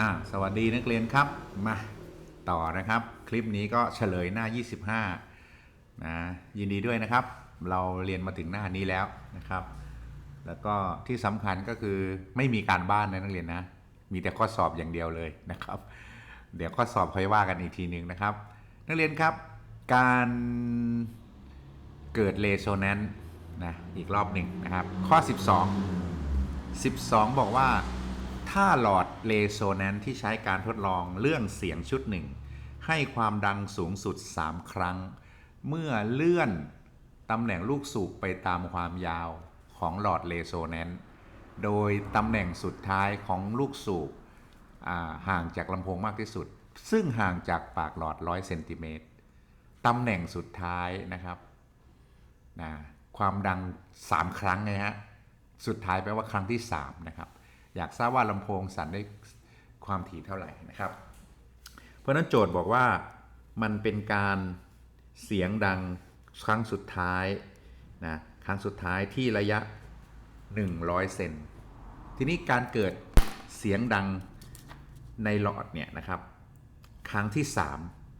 อ่าสวัสดีนักเรียนครับ มาต่อนะครับ คลิปนี้ก็เฉลยหน้า 25นะยินดีด้วยนะครับ เราเรียนมาถึงหน้านี้แล้วนะครับ แล้วก็ที่สำคัญก็คือไม่มีการบ้านนะนักเรียนนะ มีแต่ข้อสอบอย่างเดียวเลยนะครับ เดี๋ยวข้อสอบค่อยว่ากันอีกทีหนึ่งนะครับ นักเรียนครับ การเกิดเลโซแนนต์นะอีกรอบหนึ่งนะครับ ข้อ 12 12 บอกว่า ถ้าหลอดเลโซแนนที่ใช้การทดลองเรื่องเสียงชุดหนึ่งให้ความดังสูงสุด 3 ครั้ง เมื่อเลื่อนตำแหน่งลูกสูบไปตามความยาวของหลอดเลโซแนนโดยตำแหน่งสุดท้ายของลูกสูบห่างจากลำโพงมากที่สุด ซึ่งห่างจากปากหลอด 100เซนติเมตรตำแหน่งสุดท้ายนะครับนะความดัง 3 ครั้งไงฮะ สุดท้ายแปลว่าครั้งที่ 3 นะครับ อยากทราบว่าลำโพงสั่นได้ความถี่เท่าไหร่นะครับ เพราะนั้นโจทย์บอกว่ามันเป็นการเสียงดังครั้งสุดท้ายนะครั้งสุดท้ายที่ระยะ 100 เซนทีนี้การเกิดเสียงดังในหลอดเนี่ยนะครับ ครั้งที่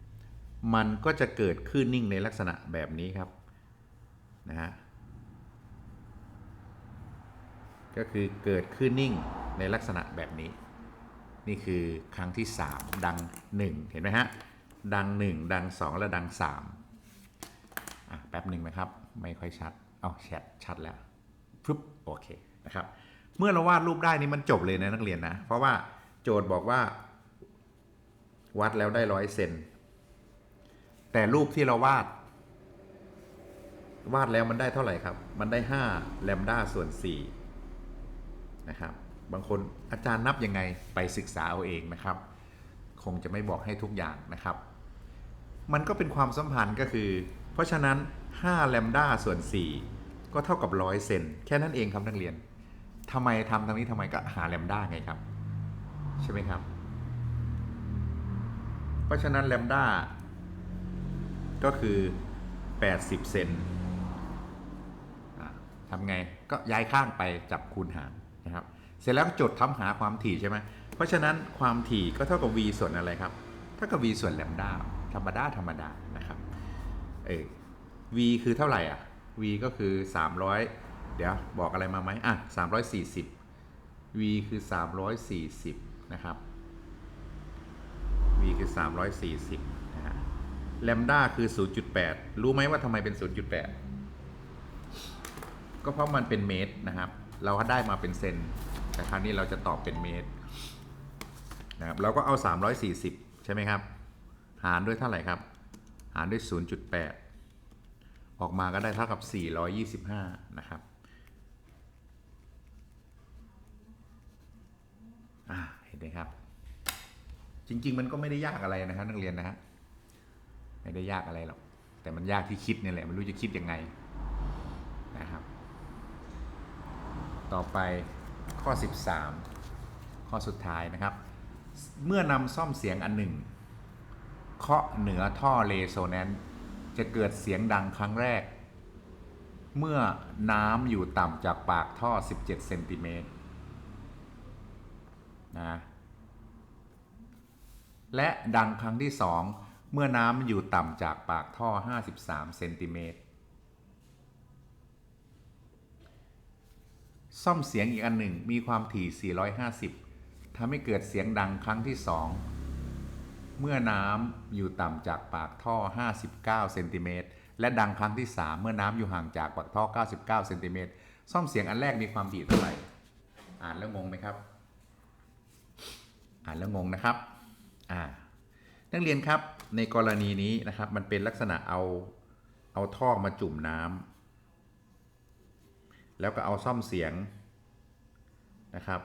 3 มันก็จะเกิดขึ้นนิ่งในลักษณะแบบนี้ครับนะฮะก็คือเกิดขึ้นนิ่ง ในลักษณะแบบนี้ นี่คือครั้งที่ 3 ดัง 1 เห็นไหมฮะ ดัง 1 ดัง 2 และดัง 3 อะ แป๊บหนึ่งนะครับ ไม่ค่อยชัด เอาแชทชัดแล้วปึ๊บโอเคนะครับ เมื่อเราวาดรูปได้นี่มันจบเลยนะนักเรียนนะ เพราะว่าโจทย์บอกว่า วัดแล้วได้ร้อยเซนแต่รูปที่เราวาด วาดแล้วมันได้เท่าไหร่ครับ มันได้5แลมด้าส่วน4นะครับ บางคนอาจารย์นับยังไงไปศึกษาเอาเองนะครับ คงจะไม่บอกให้ทุกอย่างนะครับ มันก็เป็นความสัมพันธ์ก็คือ เพราะฉะนั้น5แลมด้าส่วน 4 ก็เท่ากับ100เซนแค่นั้นเองครับนักเรียนทำไมทำทางนี้ทำไมก็หาแลมด้าไงครับ ใช่ไหมครับ เพราะฉะนั้นแลมด้าก็คือ 80 เซนทำไงก็ย้ายข้างไปจับคูณหารนะครับ เสร็จแล้วจดทำหาความถี่ใช่ไหมเพราะฉะนั้นความถี่ก็เท่ากับ v ส่วนอะไรครับเท่ากับ v ส่วนแลมด้าธรรมดาธรรมดานะครับเออ v คือเท่าไหร่อะ v ก็คือ 300 เดี๋ยวบอกอะไรมาไหมอะ340 v คือ 340 นะครับ v คือ 340นะฮะแลมด้าคือ 0.8 รู้ไหมว่าทำไมเป็น 0.8 ก็เพราะมันเป็นเมตรนะครับ เราได้มาเป็นเซน แต่คราวนี้เราจะตอบเป็นเมตรนะครับเราก็เอา 340 ใช่ไหมครับ หารด้วยเท่าไหร่ครับ หารด้วย 0.8 ออกมาก็ได้เท่ากับ 425 นะครับอ่าเห็นไหมครับ จริง ๆ มันก็ไม่ได้ยากอะไรนะครับนักเรียนนะฮะไม่ได้ยากอะไรหรอก แต่มันยากที่คิดนี่แหละไม่รู้จะคิดยังไงนะครับ ต่อไป ข้อ 13 ข้อสุดท้ายนะครับ เมื่อนำซ่อมเสียงอันหนึ่ง เคาะเหนือท่อเลโซแนนต์จะเกิดเสียงดังครั้งแรก เมื่อน้ำอยู่ต่ำจากปากท่อ 17 เซนติเมตรนะและดังครั้งที่ 2 เมื่อน้ำอยู่ต่ำจากปากท่อ 53 เซนติเมตร ซ่อมเสียงอีกอันหนึ่งมีความถี่ 450 ทำให้เกิดเสียงดังครั้งที่ 2 เมื่อน้ำอยู่ต่ำจากปากท่อ 59 เซนติเมตร และดังครั้งที่ 3 เมื่อน้ำอยู่ห่างจากปากท่อ 99 เซนติเมตร ซ่อมเสียงอันแรกมีความถี่เท่าไหร่ อ่านแล้วงงไหมครับ อ่านแล้วงงนะครับ อ่า นักเรียนครับ ในกรณีนี้นะครับ มันเป็นลักษณะเอา เอาท่อมาจุ่มน้ำ แล้วก็เอาซ่อมเสียงนะครับ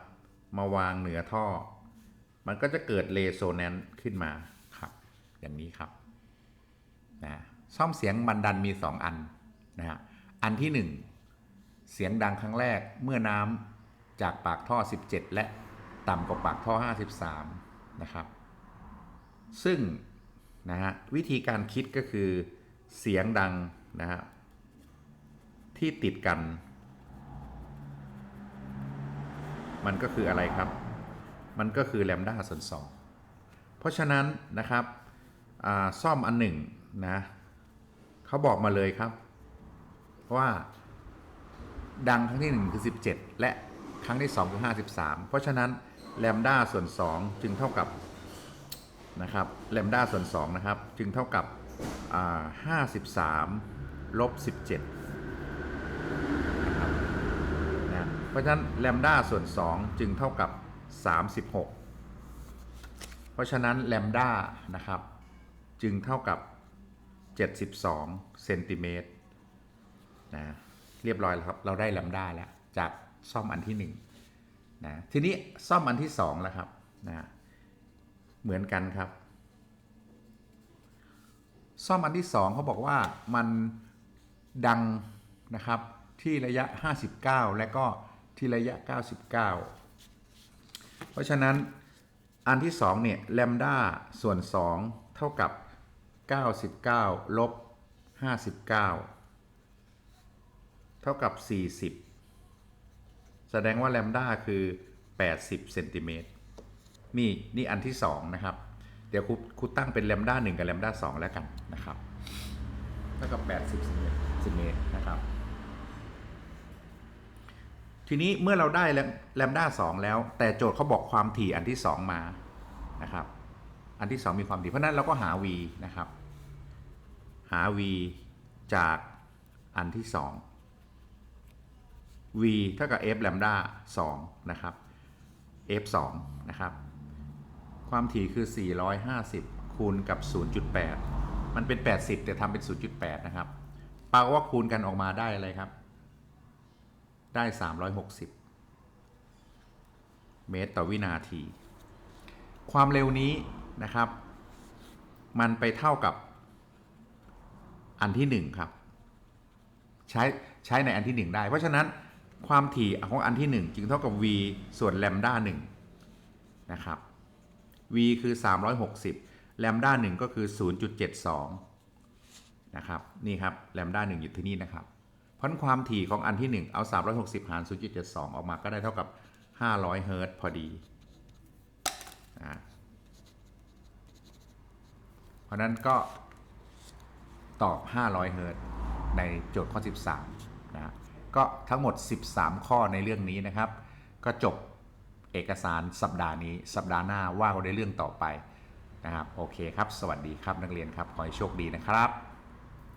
มาวางเหนือท่อ มันก็จะเกิดเลโซแนนต์ขึ้นมาครับ อย่างนี้ครับนะซ่อมเสียงบันดันมี 2 อันนะฮะอันที่ 1 เสียงดังครั้งแรกเมื่อน้ำจากปากท่อ 17 และต่ำกว่าปากท่อ 53 นะครับ ซึ่งนะฮะวิธีการคิดก็คือเสียงดังนะฮะที่ติดกัน มันก็คืออะไรครับ มันก็คือแลมด้าส่วน2เพราะฉะนั้นนะครับซ่อมอันหนึ่งนะเขาบอกมาเลยครับ ว่าดังครั้งที่ 1 คือ 17 และครั้งที่ 2 คือ 53 เพราะฉะนั้นแลมด้าส่วน 2 จึงเท่ากับนะครับแลมด้าส่วน2นะครับ จึงเท่ากับอ่า53 ลบ 17นะครับนะ เพราะฉะนั้นแลมด้าส่วน 2 จึงเท่ากับ 36 เพราะฉะนั้นแลมด้านะครับ จึงเท่ากับ 72เซนติเมตรนะเรียบร้อยแล้วครับ เราได้แลมด้าแล้ว จากซ่อมอันที่1นะทีนี้ซ่อมอันที่2แล้วครับนะเหมือนกันครับ ซ่อมอันที่ 2เขาบอกว่ามันดังนะครับที่ระยะ 59 และก็ ที่ระยะ 99 เพราะฉะนั้นอันที่ 2 เนี่ยแลมด้าส่วน 2 เท่ากับ 99 ลบ 59 เท่ากับ 40 แสดงว่าแลมด้าคือ 80เซนติเมตรนี่นี่อันที่ 2 นะครับ เดี๋ยวครูครูตั้งเป็นแลมด้า1กับแลมด้า2แล้วกันนะครับ เท่ากับ 80เซนติเมตรนะครับ ทีนี้เมื่อเราได้แลมด้า2แล้ว แต่โจทย์เขาบอกความถี่อันที่ 2 มานะครับ อันที่ 2 มีความถี่เพราะนั้นเราก็หา v นะครับ หา v จากอันที่ 2 v เท่ากับ f แลมด้า2นะครับ f 2นะครับ ความถี่คือ 450 คูณกับ 0.8 มันเป็น 80 แต่ทำเป็น 0.8 นะครับแปลว่าคูณกันออกมาได้อะไรครับ ได้ 360 เมตรต่อวินาที ความเร็วนี้นะครับ มันไปเท่ากับอันที่ 1 ครับ ใช้ใช้ในอันที่ 1 ได้ เพราะฉะนั้นความถี่ของอันที่ 1 จึงเท่ากับ v ส่วนแลมด้า1นะครับ v คือ 360แลมด้า1ก็คือ 0.72 นะครับ นี่ครับแลมด้า1อยู่ที่นี่นะครับ พราะความถี่ของอันที่ 1 เอา 360 หาร 0.72 ออกมาก็ได้เท่ากับ 500 เฮิร์ตพอดีนะเพราะนั้นก็ตอบ 500 เฮิร์ตในโจทย์ข้อ 13 นะก็ทั้งหมด 13 ข้อในเรื่องนี้นะครับ ก็จบเอกสารสัปดาห์นี้ สัปดาห์หน้าว่ากันในเรื่องต่อไปนะครับ โอเคครับ สวัสดีครับนักเรียนครับ ขอให้โชคดีนะครับ